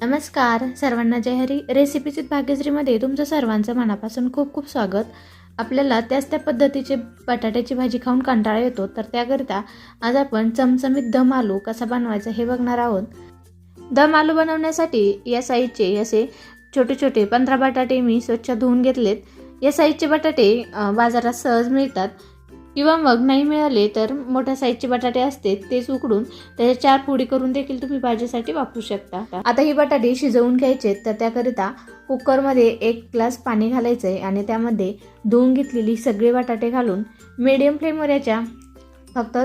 नमस्कार सर्वांना जय हरी. रेसिपीचित भाग्यश्रीमध्ये तुमचं सर्वांचं मनापासून खूप खूप स्वागत. आपल्याला त्याच त्या पद्धतीचे बटाट्याची भाजी खाऊन कंटाळा येतो तर त्याकरिता आज आपण चमचमीत दम आलू कसा बनवायचा हे बघणार आहोत. दम आलू बनवण्यासाठी या साईजचे असे छोटे छोटे पंधरा बटाटे मी स्वच्छ धुवून घेतलेत. या साईजचे बटाटे बाजारात सहज मिळतात. किंवा मग नाही मिळाले तर मोठ्या साईजचे बटाटे असते तेच उकडून त्याच्या चार फोडी करून देखील तुम्ही भाजीसाठी वापरू शकता. आता ही बटाटे शिजवून घ्यायचे तर त्याकरिता कुकरमध्ये एक ग्लास पाणी घालायचं आहे आणि त्यामध्ये धुवून घेतलेली सगळे बटाटे घालून मिडियम फ्लेमवर याच्या फक्त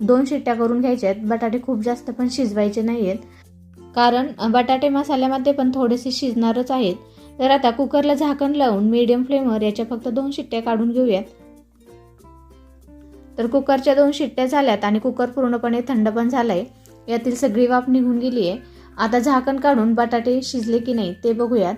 दोन शिट्ट्या करून घ्यायच्या आहेत. बटाटे खूप जास्त पण शिजवायचे नाही आहेत कारण बटाटे मसाल्यामध्ये पण थोडेसे शिजणारच आहेत. तर आता कुकरला झाकण लावून मिडियम फ्लेमवर याच्या फक्त दोन शिट्ट्या काढून घेऊयात. तर कुकरच्या दोन शिट्ट्या झाल्यात आणि कुकर पूर्णपणे थंड पण झालाय. यातील सगळी वाफ निघून गेली आहे. आता झाकण काढून बटाटे शिजले की नाही ते बघूयात.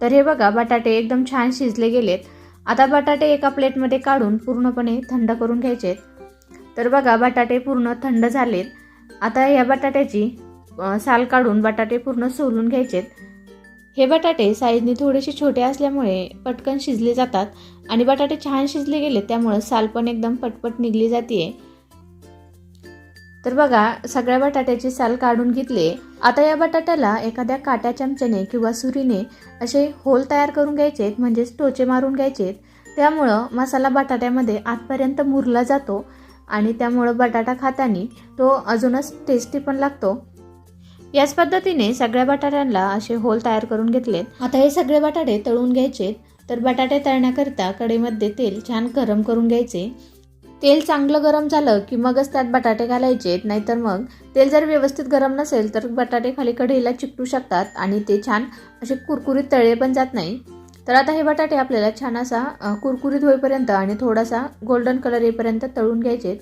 तर हे बघा बटाटे एकदम छान शिजले गेलेत. आता बटाटे एका प्लेटमध्ये काढून पूर्णपणे थंड करून घ्यायचे. आहेत तर बघा बटाटे पूर्ण थंड झालेत. आता या बटाट्याची साल काढून बटाटे पूर्ण सोलून घ्यायचेत. हे बटाटे साईजने थोडेसे छोटे असल्यामुळे पटकन शिजले जातात आणि बटाटे छान शिजले गेले त्यामुळं साल पण एकदम पटपट निघली जाते तर बघा सगळ्या बटाट्याची साल काढून घेतले. आता या बटाट्याला एखाद्या काट्या चमच्याने किंवा सुरीने असे होल तयार करून घ्यायचे आहेत म्हणजेच टोचे मारून घ्यायचे आहेत त्यामुळं मसाला बटाट्यामध्ये आतपर्यंत मुरला जातो आणि त्यामुळं बटाटा खाताना तो अजूनच टेस्टी पण लागतो. याच पद्धतीने सगळ्या बटाट्यांना असे होल तयार करून घेतलेत. आता हे सगळे बटाटे तळून घ्यायचे तर बटाटे तळण्याकरिता कढईमध्ये तेल छान गरम करून घ्यायचे. तेल चांगलं गरम झालं की मगच त्यात बटाटे घालायचे नाहीतर मग तेल जर व्यवस्थित गरम नसेल तर बटाटे खाली कढईला चिकटू शकतात आणि ते छान असे कुरकुरीत तळले पण जात नाही. तर आता हे बटाटे आपल्याला छान असा कुरकुरीत होईपर्यंत आणि थोडासा गोल्डन कलर येईपर्यंत तळून घ्यायचे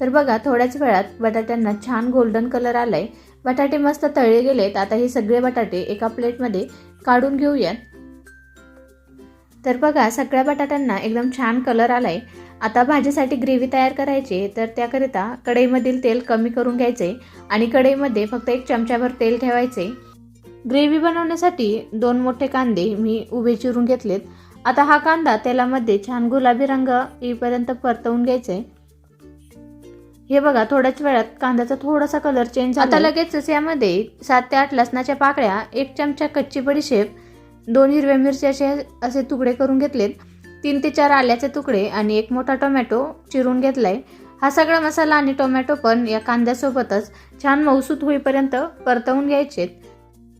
तर बघा थोड्याच वेळात बटाट्यांना छान गोल्डन कलर आलाय. बटाटे मस्त तळले गेलेत. आता हे सगळे बटाटे एका प्लेटमध्ये काढून घेऊयात. तर बघा सगळ्या बटाट्यांना एकदम छान कलर आलाय. आता भाजीसाठी ग्रेव्ही तयार करायची तर त्याकरिता कढईमधील तेल कमी करून घ्यायचे आणि कढईमध्ये फक्त एक चमच्याभर तेल ठेवायचे. ग्रेव्ही बनवण्यासाठी दोन मोठे कांदे मी उभे चिरून घेतलेत. आता हा कांदा तेलामध्ये छान गुलाबी रंग येईपर्यंत परतवून घ्यायचे. हे बघा थोड्याच वेळात कांद्याचा थोडासा कलर चेंज आता लगेचच यामध्ये सात ते आठ लसणाच्या पाकळ्या एक चमचा कच्ची बडीशेप दोन हिरव्या मिरची असे असे तुकडे करून घेतलेत तीन ते चार आल्याचे तुकडे आणि एक मोठा टोमॅटो चिरून घेतलाय. हा सगळा मसाला आणि टोमॅटो पण या कांद्यासोबतच छान मऊसूत होईपर्यंत परतवून घ्यायचेत.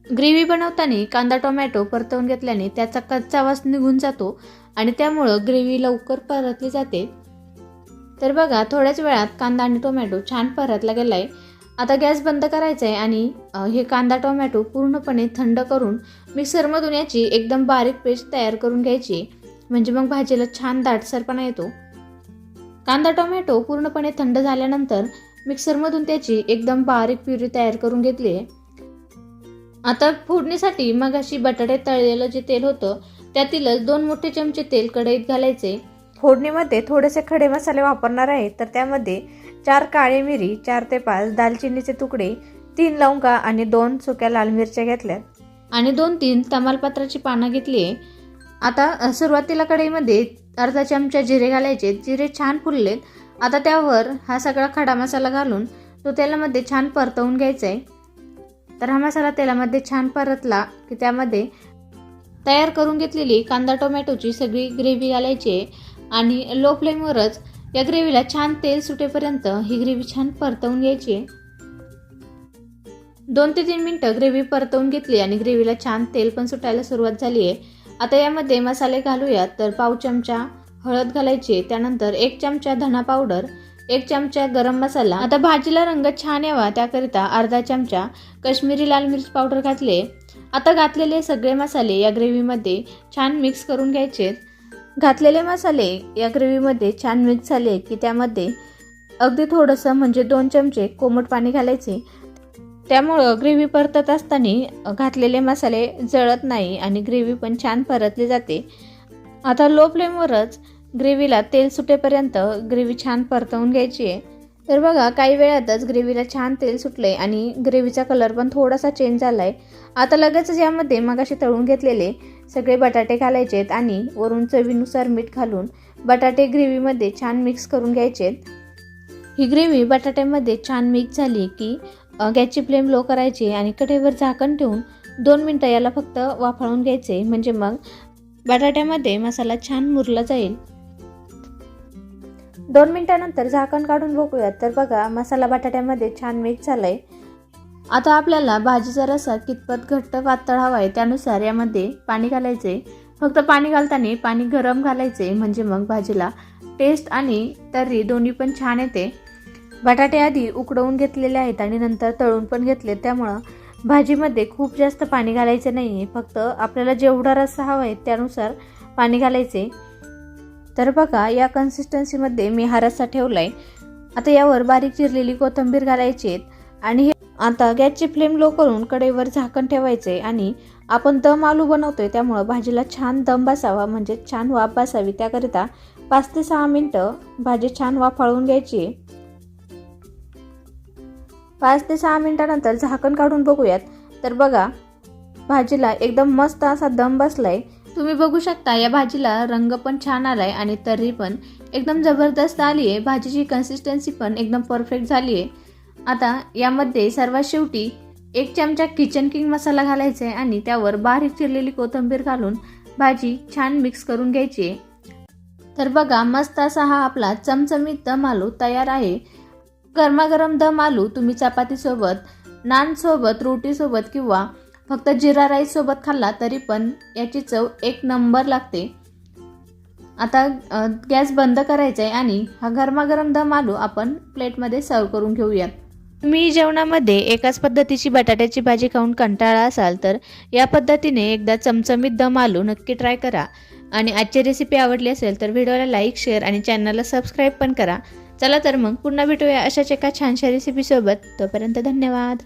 ग्रेव्ही बनवताना कांदा टोमॅटो परतवून घेतल्याने त्याचा कच्चा वास निघून जातो आणि त्यामुळं ग्रेव्ही लवकर परतली जाते. तर बघा थोड्याच वेळात कांदा आणि टोमॅटो छान परतला गेलाय. आता गॅस बंद करायचा आहे आणि हे कांदा टोमॅटो पूर्णपणे थंड करून मिक्सरमधून याची एकदम बारीक पेस्ट तयार करून घ्यायची. म्हणजे मग भाजीला छान दाटसरपणा येतो. कांदा टोमॅटो पूर्णपणे थंड झाल्यानंतर मिक्सरमधून त्याची एकदम बारीक प्युरी तयार करून घेतली आहे. आता फोडणीसाठी मग अशी बटाटे तळलेलं जे तेल होतं त्यातीलच दोन मोठे चमचे तेल कढईत घालायचे. फोडणीमध्ये थोडेसे खडे मसाले वापरणार आहे. तर त्यामध्ये चार काळी मिरी चार ते पाच दालचिनीचे तुकडे तीन लवंगा आणि दोन सुक्या लाल मिरच्या घेतल्यात. आणि दोन तीन तमालपत्राची पानं घेतली आहे. आता सुरुवातीला कढईमध्ये अर्धा चमचा जिरे घालायचे. जिरे छान फुललेत. आता त्यावर हा सगळा खडा मसाला घालून तो तेलामध्ये छान परतवून घ्यायचा आहे तर हा मसाला तेलामध्ये छान परतला की त्यामध्ये तयार करून घेतलेली कांदा टोमॅटोची सगळी ग्रेव्ही घालायची आहे. आणि लो फ्लेमवरच या ग्रेव्हीला छान तेल सुटेपर्यंत ही ग्रेव्ही छान परतवून घ्यायची आहे. दोन ते तीन मिनटं ग्रेव्ही परतवून घेतली आणि ग्रेव्हीला छान तेल पण सुटायला सुरुवात झाली आहे. आता यामध्ये मसाले घालूयात तर पाव चमचा हळद घालायची त्यानंतर एक चमचा धना पावडर एक चमचा गरम मसाला. आता भाजीला रंग छान यावा त्याकरिता अर्धा चमचा काश्मीरी लाल मिरच पावडर घातले आता घातलेले सगळे मसाले या ग्रेव्हीमध्ये छान मिक्स करून घ्यायचे घातलेले मसाले या ग्रेव्हीमध्ये छान मिक्स झाले की त्यामध्ये अगदी थोडंसं म्हणजे दोन चमचे कोमट पाणी घालायचे. त्यामुळं ग्रेव्ही परतत असताना घातलेले मसाले जळत नाही आणि ग्रेव्ही पण छान परतली जाते. आता लो फ्लेमवरच ग्रेव्हीला तेल सुटेपर्यंत ग्रेव्ही छान परतवून घ्यायची आहे. तर बघा काही वेळातच ग्रेव्हीला छान तेल सुटले आणि ग्रेव्हीचा कलर पण थोडासा चेंज झाला आहे आता लगेचच यामध्ये मगाशी तळून घेतलेले सगळे बटाटे घालायचे आहेत आणि वरून चवीनुसार मीठ घालून बटाटे ग्रेव्हीमध्ये छान मिक्स करून घ्यायचे ही ग्रेव्ही बटाट्यामध्ये छान मिक्स झाली की गॅसची फ्लेम लो करायची आणि कढईवर झाकण ठेवून दोन मिनटं याला फक्त वाफाळून घ्यायचे. म्हणजे मग बटाट्यामध्ये मसाला छान मुरला जाईल. दोन मिनटानंतर झाकण काढून बघूयात तर बघा मसाला बटाट्यामध्ये छान मिक्स आहे आता आपल्याला भाजीचा रसा कितपत घट्ट पातळ हवा आहे त्यानुसार यामध्ये पाणी घालायचे फक्त पाणी घालताना पाणी गरम घालायचे म्हणजे मग भाजीला टेस्ट आणि तर्री दोन्ही पण छान येते. बटाटे आधी उकडवून घेतलेले आहेत आणि नंतर तळून पण घेतले त्यामुळं भाजीमध्ये खूप जास्त पाणी घालायचं नाही आहे फक्त आपल्याला जेवढा रस्सा हवा आहे त्यानुसार पाणी घालायचे तर बघा या कन्सिस्टन्सीमध्ये मी हा रस्सा ठेवला आहे आता यावर बारीक चिरलेली कोथिंबीर घालायची आहे आणि हे आता गॅसची फ्लेम लो करून कढईवर झाकण ठेवायचे आणि आपण दम आलू बनवतोय त्यामुळं भाजीला छान दम बसावा म्हणजे छान वाफ बसावी. त्याकरिता पाच ते सहा मिनटं भाजी छान वाफाळून घ्यायची आहे. पाच ते सहा मिनिटानंतर झाकण काढून बघूयात. तर बघा भाजीला एकदम मस्त असा दम बसलाय. तुम्ही बघू शकता या भाजीला रंग पण छान आलाय आणि तर्री पण एकदम जबरदस्त आली आहे भाजीची कन्सिस्टन्सी पण एकदम परफेक्ट झाली आहे आता यामध्ये सर्वात शेवटी एक चमचा किचन किंग मसाला घालायचा आहे आणि त्यावर बारीक चिरलेली कोथिंबीर घालून भाजी छान मिक्स करून घ्यायची आहे. तर बघा मस्त असा हा आपला चमचमीत दम आलू तयार आहे. गरमागरम दम आलू तुम्ही चपातीसोबत नानसोबत रोटीसोबत किंवा फक्त जिरा राईससोबत खाल्ला तरी पण याची चव एक नंबर लागते. आता गॅस बंद करायचा आहे आणि हा गरमागरम दम आलू आपण प्लेटमध्ये सर्व करून घेऊयात. तुम्ही जेवणामध्ये एकाच पद्धतीची बटाट्याची भाजी खाऊन कंटाळा असाल तर या पद्धतीने एकदा चमचमीत दम आलू नक्की ट्राय करा. आणि आजची रेसिपी आवडली असेल तर व्हिडिओला लाईक शेअर आणि चॅनलला सबस्क्राईब पण करा. चला तर मग पुन्हा भेटूया अशाच एका छानशा रेसिपीसोबत तोपर्यंत धन्यवाद.